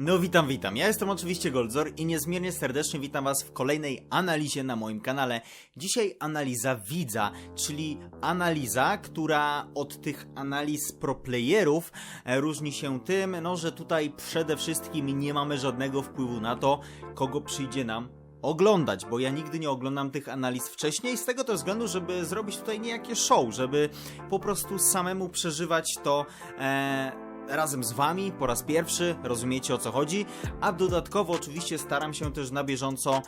No witam, witam. Ja jestem oczywiście Goldzor i niezmiernie serdecznie witam was w kolejnej analizie na moim kanale. Dzisiaj analiza widza, czyli analiza, która od tych analiz proplayerów e, różni się tym, no że tutaj przede wszystkim nie mamy żadnego wpływu na to, kogo przyjdzie nam oglądać, bo ja nigdy nie oglądam tych analiz wcześniej, z tego też względu, żeby zrobić tutaj niejakie show, żeby po prostu samemu przeżywać to e, razem z wami po raz pierwszy, rozumiecie o co chodzi, a dodatkowo oczywiście staram się też na bieżąco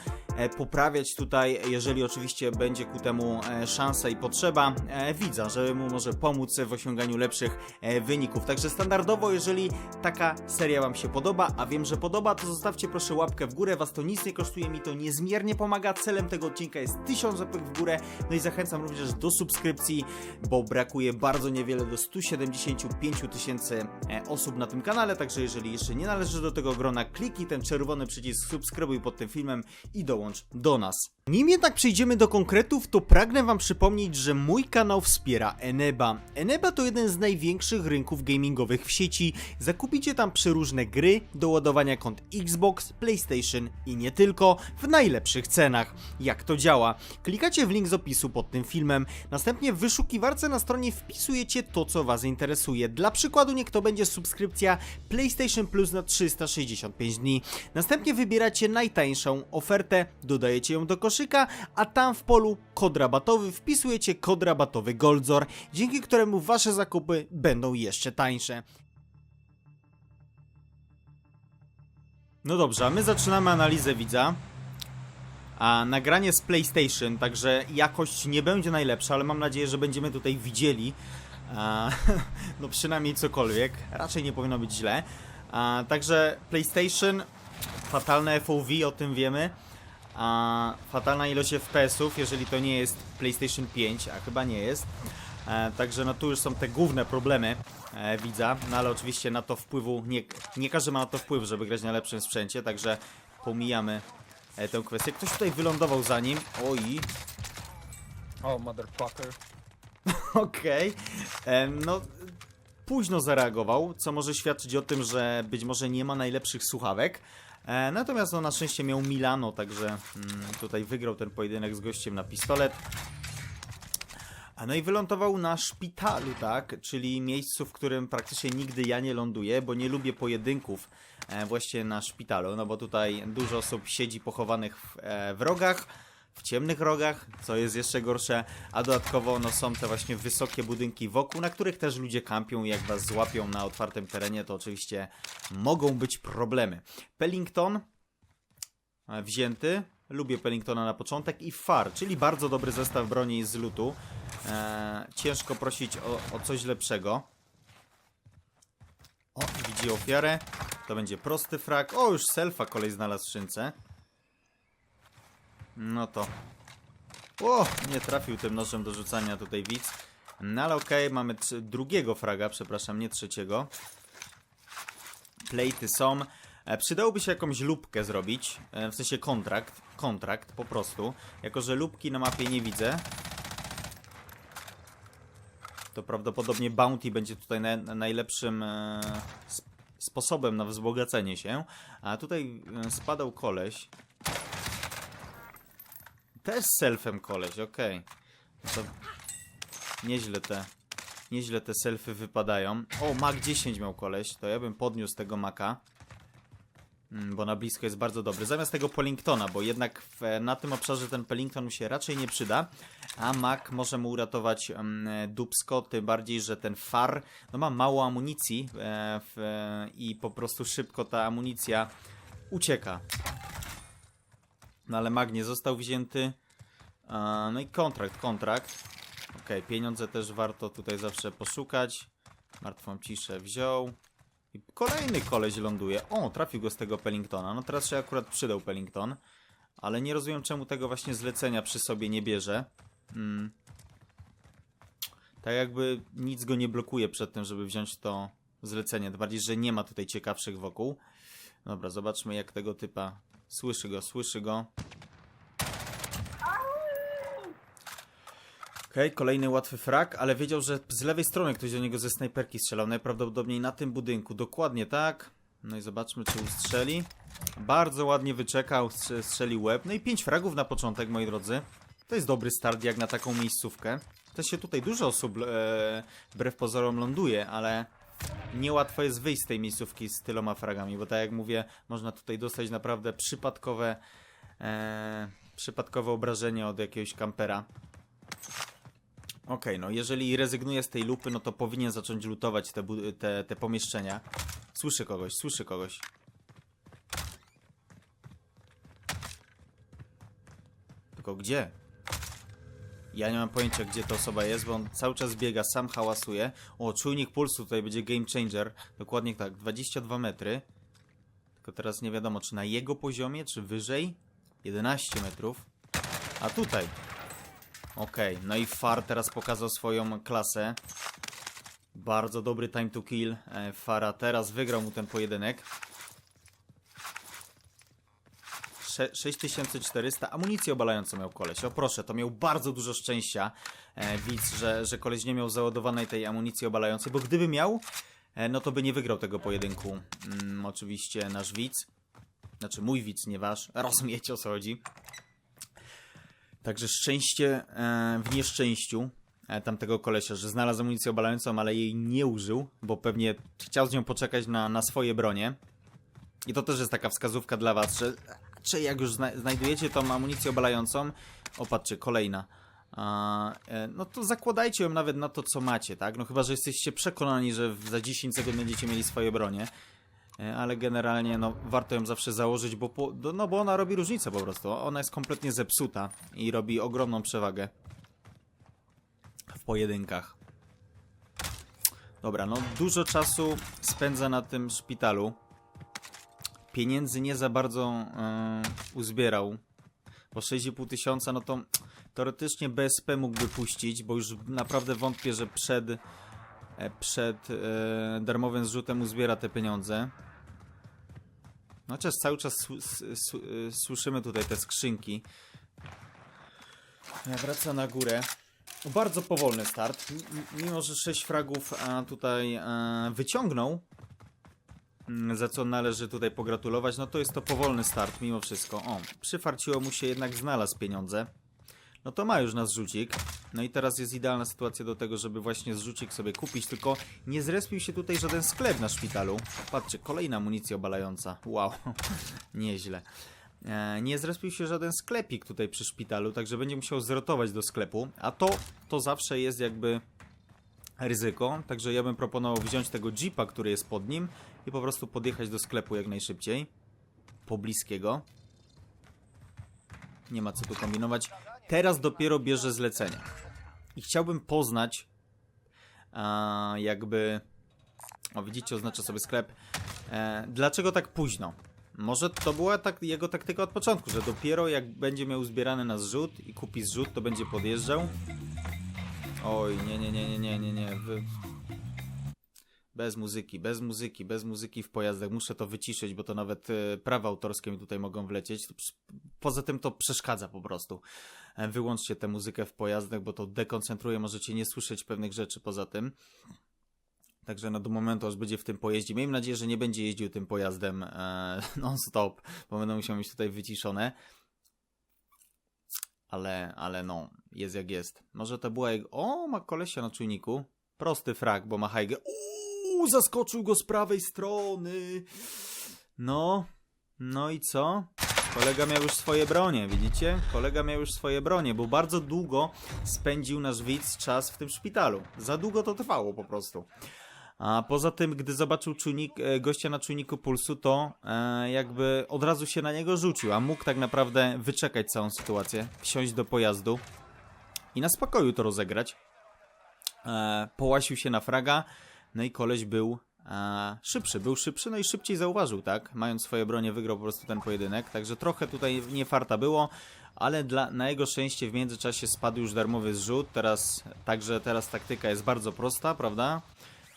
poprawiać tutaj, jeżeli oczywiście będzie ku temu e, szansa i potrzeba e, widza, żeby mu może pomóc w osiąganiu lepszych e, wyników. Także standardowo, jeżeli taka seria wam się podoba, a wiem, że podoba, to zostawcie proszę łapkę w górę, was to nic nie kosztuje, mi to niezmiernie pomaga. Celem tego odcinka jest 1000 łapek w górę, no i zachęcam również do subskrypcji, bo brakuje bardzo niewiele do 175 tysięcy e, osób na tym kanale, także jeżeli jeszcze nie należysz do tego grona, kliknij ten czerwony przycisk subskrybuj pod tym filmem i dołącz do nas. Nim jednak przejdziemy do konkretów, to pragnę wam przypomnieć, że mój kanał wspiera Eneba. Eneba to jeden z największych rynków gamingowych w sieci. Zakupicie tam przeróżne gry do ładowania kont Xbox, PlayStation i nie tylko w najlepszych cenach. Jak to działa? Klikacie w link z opisu pod tym filmem, następnie w wyszukiwarce na stronie wpisujecie to, co was interesuje. Dla przykładu niech to będzie subskrypcja PlayStation Plus na 365 dni. Następnie wybieracie najtańszą ofertę, dodajecie ją do koszyka, a tam w polu kod rabatowy wpisujecie kod rabatowy Goldzor, dzięki któremu wasze zakupy będą jeszcze tańsze. No dobrze, a my zaczynamy analizę widza. A nagranie z PlayStation, także jakość nie będzie najlepsza, ale mam nadzieję, że będziemy tutaj widzieli. A, no przynajmniej cokolwiek. Raczej nie powinno być źle. A, także PlayStation, fatalne FOV, o tym wiemy. A, fatalna ilość FPS-ów, jeżeli to nie jest PlayStation 5, a chyba nie jest. E, także no tu już są te główne problemy e, widza, no ale oczywiście na to wpływu, nie, nie każdy ma na to wpływ, żeby grać na lepszym sprzęcie, także pomijamy e, tę kwestię. Ktoś tutaj wylądował za nim, oj, Oh, motherfucker. Okej. Em, No, późno zareagował, co może świadczyć o tym, że być może nie ma najlepszych słuchawek. E, natomiast no, na szczęście miał Milano, także mm, tutaj wygrał ten pojedynek z gościem na pistolet. No i wylądował na szpitalu, tak? Czyli miejscu, w którym praktycznie nigdy ja nie ląduję, bo nie lubię pojedynków e, właśnie na szpitalu, no bo tutaj dużo osób siedzi pochowanych w, e, w rogach, w ciemnych rogach, co jest jeszcze gorsze, a dodatkowo no, są te właśnie wysokie budynki wokół, na których też ludzie kampią i jak was złapią na otwartym terenie, to oczywiście mogą być problemy. Pellington e, wzięty, lubię Pellingtona na początek i Far, czyli bardzo dobry zestaw broni z lutu. E, ciężko prosić o, o coś lepszego. O, widzi ofiarę. To będzie prosty frak. O, już selfa kolej znalazł w szynce. No to. O, nie trafił tym nożem do rzucania tutaj widz. No ale okej, mamy trz- drugiego fraga, przepraszam, nie trzeciego. Plejty są. E, przydałoby się jakąś lubkę zrobić, e, w sensie kontrakt, kontrakt po prostu. Jako, że lubki na mapie nie widzę. To prawdopodobnie bounty będzie tutaj na, na najlepszym e, sp- sposobem na wzbogacenie się. A tutaj e, spadał koleś. Też selfem koleś, okej. No to nieźle te, nieźle te selfy wypadają. O, Mac 10 miał koleś, to ja bym podniósł tego Maka. Mm, Bo na blisko jest bardzo dobry. Zamiast tego Pellingtona, bo jednak w, na tym obszarze ten Pellington mu się raczej nie przyda, a Mac może mu uratować um, dubsko, tym bardziej, że ten far no ma mało amunicji e, w, i po prostu szybko ta amunicja ucieka. No ale Mag nie został wzięty. No i kontrakt, kontrakt. Okej, pieniądze też warto tutaj zawsze poszukać. Martwą ciszę wziął. I kolejny koleś ląduje. O, trafił go z tego Pellingtona. No teraz się akurat przydał Pellington. Ale nie rozumiem czemu tego właśnie zlecenia przy sobie nie bierze. Hmm. Tak jakby nic go nie blokuje przed tym, żeby wziąć to zlecenie. Bardziej, że nie ma tutaj ciekawszych wokół. Dobra, zobaczmy jak tego typa. Słyszy go, słyszy go. Okej, kolejny łatwy frak, ale wiedział, że z lewej strony ktoś do niego ze snajperki strzelał. Najprawdopodobniej na tym budynku. Dokładnie tak. No i zobaczmy, czy ustrzeli. Bardzo ładnie wyczekał, strze- strzelił łeb. No i 5 fragów na początek, moi drodzy. To jest dobry start jak na taką miejscówkę. Też się tutaj dużo osób e, wbrew pozorom ląduje, ale niełatwo jest wyjść z tej miejscówki z tyloma fragami, bo tak jak mówię, można tutaj dostać naprawdę przypadkowe e, przypadkowe obrażenie od jakiegoś kampera. Okej, no jeżeli rezygnuje z tej lupy, no to powinien zacząć lutować te, te, te pomieszczenia. Słyszy kogoś, słyszy kogoś. Tylko gdzie? Ja nie mam pojęcia, gdzie ta osoba jest, bo on cały czas biega, sam hałasuje. O, czujnik pulsu tutaj będzie game changer. Dokładnie tak, 22 metry. Tylko teraz nie wiadomo, czy na jego poziomie, czy wyżej. 11 metrów. A tutaj. Okej, no i Far teraz pokazał swoją klasę. Bardzo dobry time to kill. E, Fara teraz wygrał mu ten pojedynek. Sze- 6400 amunicję obalającą miał koleś. O proszę, to miał bardzo dużo szczęścia e, widz, że, że koleś nie miał załadowanej tej amunicji obalającej, bo gdyby miał, e, no to by nie wygrał tego pojedynku. Mm, oczywiście nasz widz. Znaczy mój widz, nie wasz. Rozumiecie o co chodzi. Także szczęście e, w nieszczęściu e, tamtego kolesia, że znalazł amunicję obalającą, ale jej nie użył, bo pewnie chciał z nią poczekać na, na swoje bronie. I to też jest taka wskazówka dla was, że czy jak już zna znajdujecie tą amunicję obalającą, o patrzcie, kolejna, a, e, no to zakładajcie ją nawet na to, co macie, tak? No chyba, że jesteście przekonani, że za 10 sekund będziecie mieli swoje bronie. E, Ale generalnie no, warto ją zawsze założyć, bo, po, no, bo ona robi różnicę po prostu. Ona jest kompletnie zepsuta i robi ogromną przewagę w pojedynkach. Dobra, no dużo czasu spędza na tym szpitalu. Pieniędzy nie za bardzo e, uzbierał. Bo 6,5 tysiąca, no to teoretycznie BSP mógłby puścić, bo już naprawdę wątpię, że przed, e, przed e, darmowym zrzutem uzbiera te pieniądze. No chociaż cały czas e, słyszymy tutaj te skrzynki. Wraca na górę. Bardzo powolny start. Mimo, że 6 fragów tutaj e, wyciągnął, mm, za co należy tutaj pogratulować, no to jest to powolny start mimo wszystko. O, przyfarciło mu się jednak znalazł pieniądze. No to ma już nas rzucik. No i teraz jest idealna sytuacja do tego, żeby właśnie zrzucik sobie kupić, tylko nie zrespił się tutaj żaden sklep na szpitalu. Patrzcie, kolejna amunicja obalająca. Wow, nieźle. E, nie zrespił się żaden sklepik tutaj przy szpitalu, także będzie musiał zrotować do sklepu, a to, to zawsze jest jakby ryzyko, także ja bym proponował wziąć tego jeepa, który jest pod nim i po prostu podjechać do sklepu jak najszybciej. Pobliskiego. Nie ma co tu kombinować. Teraz dopiero bierze zlecenia. I chciałbym poznać a, jakby... O, widzicie, oznacza sobie sklep. E, dlaczego tak późno? Może to była tak, jego taktyka od początku, że dopiero jak będzie miał zbierany na zrzut i kupi zrzut, to będzie podjeżdżał. Oj, nie, nie, nie, nie, nie, nie, nie. Wy... Bez muzyki, bez muzyki, bez muzyki w pojazdach. Muszę to wyciszyć, bo to nawet e, prawa autorskie mi tutaj mogą wlecieć. Poza tym to przeszkadza po prostu. E, Wyłączcie tę muzykę w pojazdach, bo to dekoncentruje, możecie nie słyszeć pewnych rzeczy poza tym. Także no do momentu, aż będzie w tym pojeździe. Miejmy nadzieję, że nie będzie jeździł tym pojazdem e, non-stop, bo będą musiał mieć tutaj wyciszone. Ale, ale no, jest jak jest. Może to była jego... O, ma kolesia na czujniku. Prosty frag, bo ma hajgę. Uuu, zaskoczył go z prawej strony. No, no i co? Kolega miał już swoje bronie, widzicie? Kolega miał już swoje bronie, bo bardzo długo spędził nasz widz czas w tym szpitalu. Za długo to trwało po prostu. A poza tym, gdy zobaczył czujnik, e, gościa na czujniku pulsu, to e, jakby od razu się na niego rzucił, a mógł tak naprawdę wyczekać całą sytuację, wsiąść do pojazdu i na spokoju to rozegrać. E, połasił się na fraga, no i koleś był e, szybszy, był szybszy, no i szybciej zauważył, tak? Mając swoje bronie, wygrał po prostu ten pojedynek, także trochę tutaj nie farta było, ale dla, na jego szczęście w międzyczasie spadł już darmowy zrzut, teraz, także teraz taktyka jest bardzo prosta, prawda?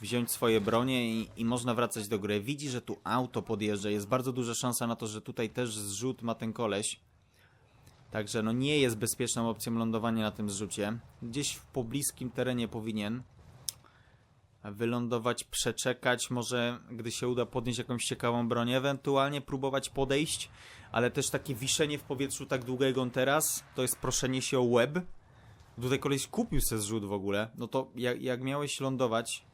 wziąć swoje bronie i, i można wracać do gry. Widzi, że tu auto podjeżdża, jest bardzo duża szansa na to, że tutaj też zrzut ma ten koleś. Także no nie jest bezpieczną opcją lądowanie na tym zrzucie. Gdzieś w pobliskim terenie powinien. Wylądować, przeczekać, może gdy się uda podnieść jakąś ciekawą broń, ewentualnie próbować podejść, ale też takie wiszenie w powietrzu tak długo jak on teraz, to jest proszenie się o łeb. Tutaj koleś kupił se zrzut w ogóle, no to jak, jak miałeś lądować,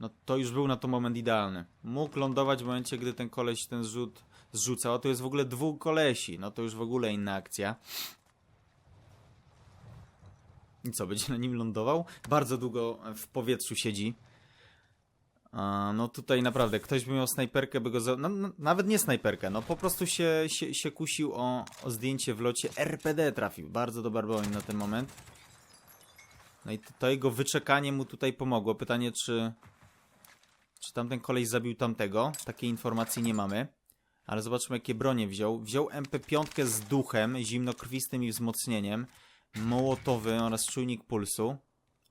no to już był na to moment idealny. Mógł lądować w momencie, gdy ten koleś ten zrzut zrzucał, a tu jest w ogóle dwóch kolesi, no to już w ogóle inna akcja. I co, będzie na nim lądował? Bardzo długo w powietrzu siedzi. A, no tutaj naprawdę, ktoś by miał snajperkę, by go... Za... No, no, nawet nie snajperkę, no po prostu się, się, się kusił o, o zdjęcie w locie. RPD trafił, bardzo dobra broń na ten moment. No i to, to jego wyczekanie mu tutaj pomogło. Pytanie, czy... Czy tamten koleś zabił tamtego? Takiej informacji nie mamy. Ale zobaczmy, jakie bronie wziął. Wziął MP5 z duchem, zimnokrwistym i wzmocnieniem. Mołotowy oraz czujnik pulsu.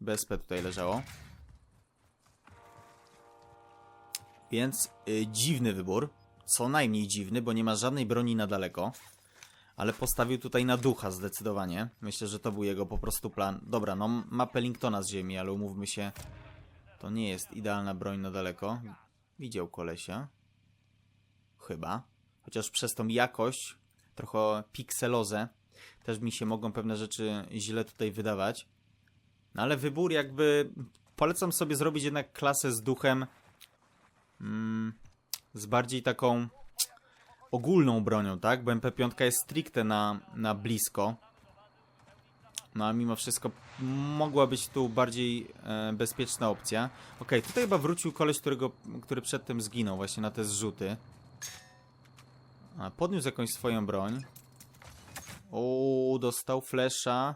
BSP tutaj leżało. Więc y, dziwny wybór. Co najmniej dziwny, bo nie ma żadnej broni na daleko. Ale postawił tutaj na ducha zdecydowanie. Myślę, że to był jego po prostu plan. Dobra, no ma Pellingtona z ziemi, ale umówmy się. To nie jest idealna broń na daleko. Widział kolesia. Chyba. Chociaż przez tą jakość, trochę pikselozę, też mi się mogą pewne rzeczy źle tutaj wydawać. No ale wybór jakby... Polecam sobie zrobić jednak klasę z duchem mm, z bardziej taką ogólną bronią, tak? Bo MP5 jest stricte na, na blisko. No a mimo wszystko mogła być tu bardziej e, bezpieczna opcja. Okej, tutaj chyba wrócił koleś, którego, który przedtem zginął właśnie na te zrzuty. A, podniósł jakąś swoją broń. O, dostał flesza.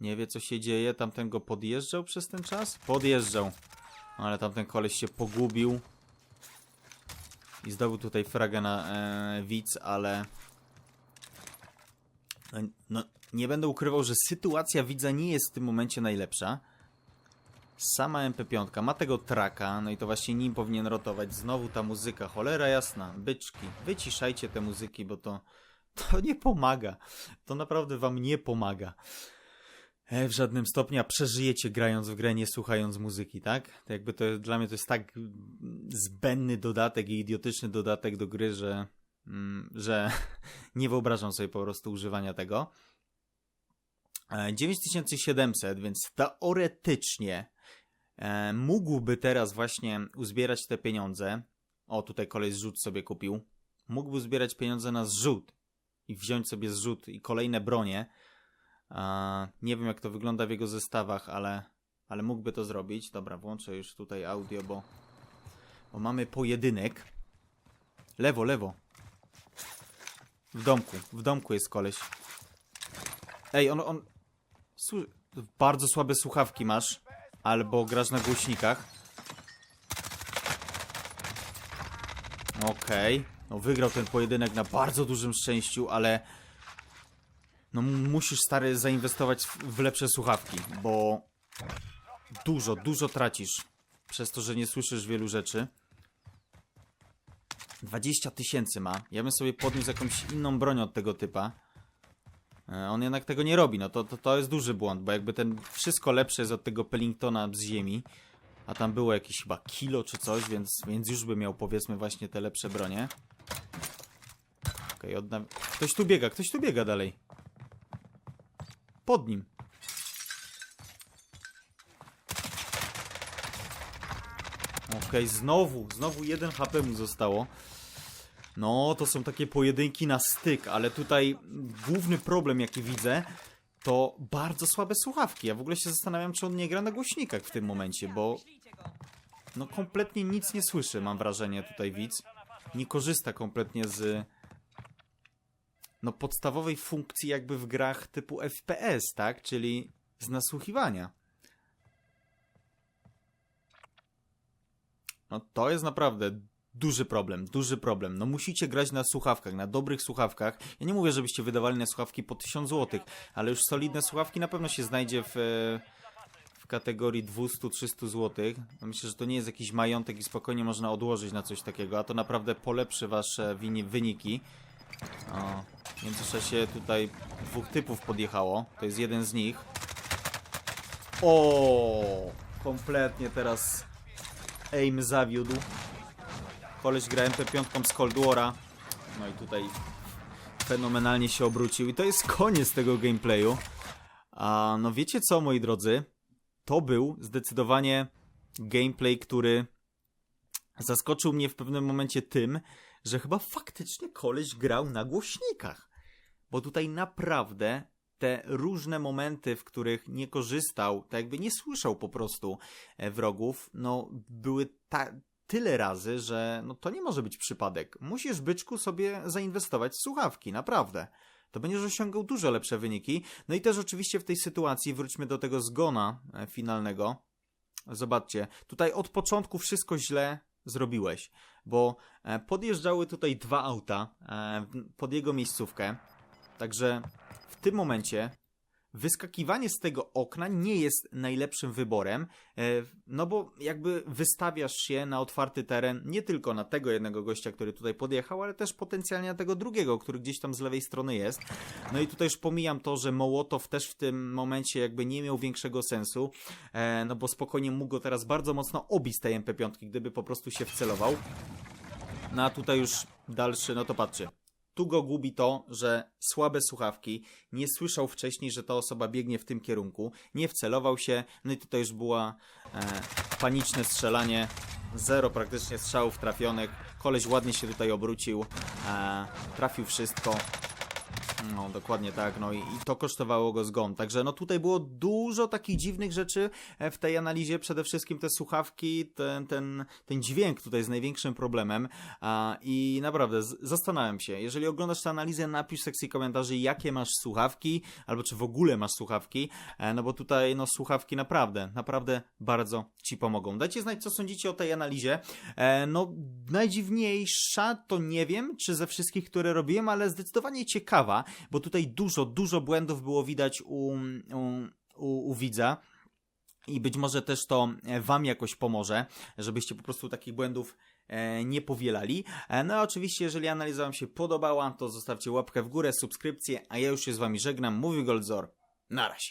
Nie wie co się dzieje. Tamten go podjeżdżał przez ten czas? Podjeżdżał. Ale tamten koleś się pogubił. I zdobył tutaj fragę na e, widz, ale... No, nie będę ukrywał, że sytuacja widza nie jest w tym momencie najlepsza. Sama MP5 ma tego traka, no i to właśnie nim powinien rotować. Znowu ta muzyka, cholera jasna, byczki, wyciszajcie te muzyki, bo to, to nie pomaga. To naprawdę wam nie pomaga. E, w żadnym stopniu, przeżyjecie grając w grę, nie słuchając muzyki, tak? To jakby to dla mnie to jest tak mm, zbędny dodatek i idiotyczny dodatek do gry, że, mm, że nie wyobrażam sobie po prostu używania tego. E, 9700, więc teoretycznie e, mógłby teraz właśnie uzbierać te pieniądze. O, tutaj kolej zrzut sobie kupił. Mógłby zbierać pieniądze na zrzut i wziąć sobie zrzut i kolejne bronie. Nie wiem, jak to wygląda w jego zestawach, ale, ale mógłby to zrobić. Dobra, włączę już tutaj audio, bo, bo mamy pojedynek. Lewo, lewo. W domku, w domku jest koleś. Ej, on, on... Słu- bardzo słabe słuchawki masz. Albo grasz na głośnikach. Okej. No wygrał ten pojedynek na bardzo dużym szczęściu, ale... No musisz, stary, zainwestować w, w lepsze słuchawki, bo... Dużo, dużo tracisz. Przez to, że nie słyszysz wielu rzeczy. 20 tysięcy ma. Ja bym sobie podniósł jakąś inną broń od tego typa. E, On jednak tego nie robi, no to, to, to jest duży błąd, bo jakby ten wszystko lepsze jest od tego Pellingtona z ziemi, a tam było jakieś chyba kilo czy coś, więc, więc już by miał powiedzmy właśnie te lepsze bronie. Okej, odna... Ktoś tu biega, ktoś tu biega dalej. Pod nim. Okej, znowu, znowu jeden HP mu zostało. No, to są takie pojedynki na styk, ale tutaj główny problem, jaki widzę, to bardzo słabe słuchawki. Ja w ogóle się zastanawiam, czy on nie gra na głośnikach w tym momencie, bo no kompletnie nic nie słyszy, mam wrażenie tutaj widz. Nie korzysta kompletnie z no podstawowej funkcji jakby w grach typu FPS, tak? Czyli z nasłuchiwania. No to jest naprawdę duży problem, duży problem. No musicie grać na słuchawkach, na dobrych słuchawkach. Ja nie mówię, żebyście wydawali na słuchawki po 1000 zł, ale już solidne słuchawki na pewno się znajdzie w, w kategorii 200-300 zł. No myślę, że to nie jest jakiś majątek i spokojnie można odłożyć na coś takiego, a to naprawdę polepszy wasze wyniki. O, w międzyczasie tutaj dwóch typów podjechało. To jest jeden z nich. O, kompletnie teraz aim zawiódł. Koleś gra MP5 z Cold War'a. No i tutaj fenomenalnie się obrócił. I to jest koniec tego gameplayu. A no wiecie co, moi drodzy? To był zdecydowanie gameplay, który zaskoczył mnie w pewnym momencie tym, że chyba faktycznie koleś grał na głośnikach. Bo tutaj naprawdę te różne momenty, w których nie korzystał, tak jakby nie słyszał po prostu e, wrogów, no były ta, tyle razy, że no to nie może być przypadek. Musisz, byczku, sobie zainwestować w słuchawki, naprawdę. To będziesz osiągał dużo lepsze wyniki. No i też oczywiście w tej sytuacji, wróćmy do tego zgona e, finalnego. Zobaczcie, tutaj od początku wszystko źle zrobiłeś, bo e, podjeżdżały tutaj dwa auta pod jego miejscówkę. Także w tym momencie wyskakiwanie z tego okna nie jest najlepszym wyborem, e, no bo jakby wystawiasz się na otwarty teren nie tylko na tego jednego gościa, który tutaj podjechał, ale też potencjalnie na tego drugiego, który gdzieś tam z lewej strony jest. No i tutaj już pomijam to, że Mołotow też w tym momencie jakby nie miał większego sensu, e, no bo spokojnie mógł go teraz bardzo mocno obić z tej MP5, gdyby po prostu się wcelował. No a tutaj już dalszy, no to patrzcie. Tu go gubi to, że słabe słuchawki, nie słyszał wcześniej, że ta osoba biegnie w tym kierunku, nie wcelował się, no i tutaj już była e, paniczne strzelanie, zero praktycznie strzałów trafionych, koleś ładnie się tutaj obrócił, e, trafił wszystko, no, dokładnie tak, no i, i to kosztowało go zgon. Także no tutaj było dużo takich dziwnych rzeczy e, w tej analizie, przede wszystkim te słuchawki, ten, ten, ten dźwięk tutaj jest największym problemem a, i naprawdę zastanawiam się, jeżeli oglądasz tę analizę, napisz w sekcji komentarzy, jakie masz słuchawki, albo czy w ogóle masz słuchawki, e, no bo tutaj no słuchawki naprawdę, naprawdę bardzo Ci pomogą. Dajcie znać, co sądzicie o tej analizie. E, no najdziwniejsza to nie wiem, czy ze wszystkich, które robiłem, ale zdecydowanie ciekawa, bo tutaj dużo, dużo błędów było widać u, u, u, u widza. I być może też to e, Wam jakoś pomoże, żebyście po prostu takich błędów e, nie powielali. E, no a oczywiście, jeżeli analiza Wam się podobała, to zostawcie łapkę w górę, subskrypcję, a ja już się z Wami żegnam. Mówił Goldzor. Na razie.